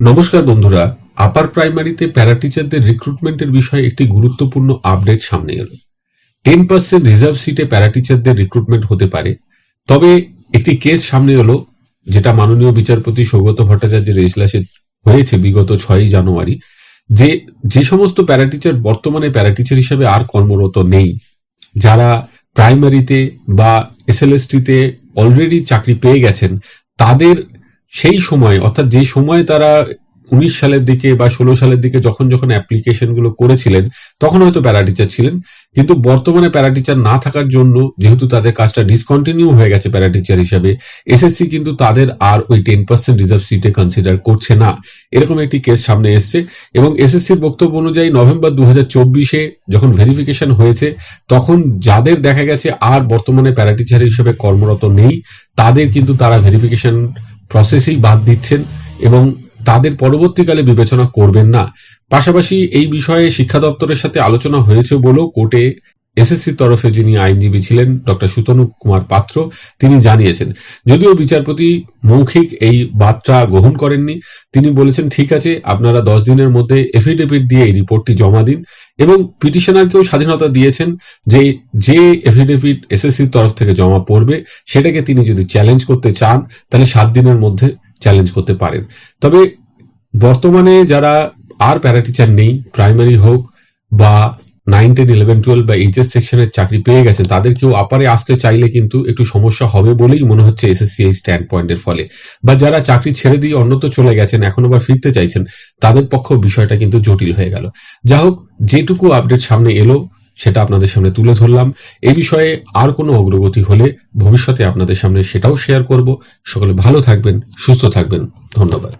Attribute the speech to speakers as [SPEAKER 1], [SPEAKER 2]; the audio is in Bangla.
[SPEAKER 1] নমস্কার বন্ধুরা আপার প্রাইমারিতে প্যারা টিচারদের রিক্রুটমেন্টের বিষয়ে একটি গুরুত্বপূর্ণ আপডেট সামনে এলো। টেন পার্সেন্ট রিজার্ভ সিটে প্যারা টিচারদের রিক্রুটমেন্ট হতে পারে, তবে একটি কেস সামনে এলো, যেটা মাননীয় বিচারপতি সৌগত ভট্টাচার্যের এজলাসে হয়েছে বিগত ছয়ই জানুয়ারি, যে যে সমস্ত প্যারা টিচার বর্তমানে প্যারা টিচার হিসেবে আর কর্মরত নেই, যারা প্রাইমারিতে বা এসএলএসটিতে অলরেডি চাকরি পেয়ে গেছেন, তাদের সেই সময়, অর্থাৎ যে সময় তারা উনিশ সালের দিকে বা ষোলো সালের দিকে যখন যখন অ্যাপ্লিকেশনগুলো করেছিলেন, তখন হয়তো প্যারা টিচার ছিলেন। কিন্তু বর্তমানে প্যারা টিচার না থাকার জন্য, যেহেতু তাদের কাজটা ডিসকন্টিনিউ হয়ে গেছে প্যারা টিচার হিসাবে এসএসসি কিন্তু তাদের আর ওই টেন পার্সেন্ট রিজার্ভ সিটে কনসিডার করছে না। এরকম একটি কেস সামনে এসছে এবং এসএসসির বক্তব্য অনুযায়ী নভেম্বর দু চব্বিশে যখন ভেরিফিকেশন হয়েছে, তখন যাদের দেখা গেছে আর বর্তমানে প্যারা টিচার হিসেবে কর্মরত নেই, তাদের কিন্তু তারা ভেরিফিকেশন প্রসেসেই বাদ দিচ্ছেন এবং তাদের পরবর্তীকালে বিবেচনা করবেন না। পাশাপাশি এই বিষয়ে শিক্ষা দপ্তরের সাথে আলোচনা হয়েছে বলেও কোর্টে এসএসসির তরফে যিনি আইনজীবী ছিলেন, ডক্টর সুতনু কুমার পাত্র, তিনি জানিয়েছেন, যদিও বিচারপতি মৌখিক এই বার্তা গ্রহণ করেননি, তিনি বলেছেন, ঠিক আছে, আপনারা দশ দিনের মধ্যে এফিডেভিট দিয়ে এই রিপোর্টটি জমা দিন এবং পিটিশনারকেও স্বাধীনতা দিয়েছেন যে যে এফিডেভিট এসএসসির তরফ থেকে জমা পড়বে, সেটাকে তিনি যদি চ্যালেঞ্জ করতে চান, তাহলে সাত দিনের মধ্যে চ্যালেঞ্জ করতে পারেন। তবে বর্তমানে যারা আর প্যারা টিচার নেই, প্রাইমারি হোক বা নাইন টেন ইলেভেন, টুয়েলভ বা এইচএস সেকশনের চাকরি পেয়ে গেছেন, তাদের কেউ আপারে আসতে চাইলে কিন্তু একটু সমস্যা হবে বলেই মনে হচ্ছে এসএসসি এই স্ট্যান্ড পয়েন্টের ফলে। বা যারা চাকরি ছেড়ে দিয়ে অন্যত্র চলে গেছেন, এখন আবার ফিরতে চাইছেন, তাদের পক্ষ বিষয়টা কিন্তু জটিল হয়ে গেল। যা হোক, যেটুকু আপডেট সামনে এলো, সেটা আপনাদের সামনে তুলে ধরলাম। এই বিষয়ে আর কোনো অগ্রগতি হলে ভবিষ্যতে আপনাদের সামনে সেটাও শেয়ার করব। সকলে ভালো থাকবেন, সুস্থ থাকবেন। ধন্যবাদ।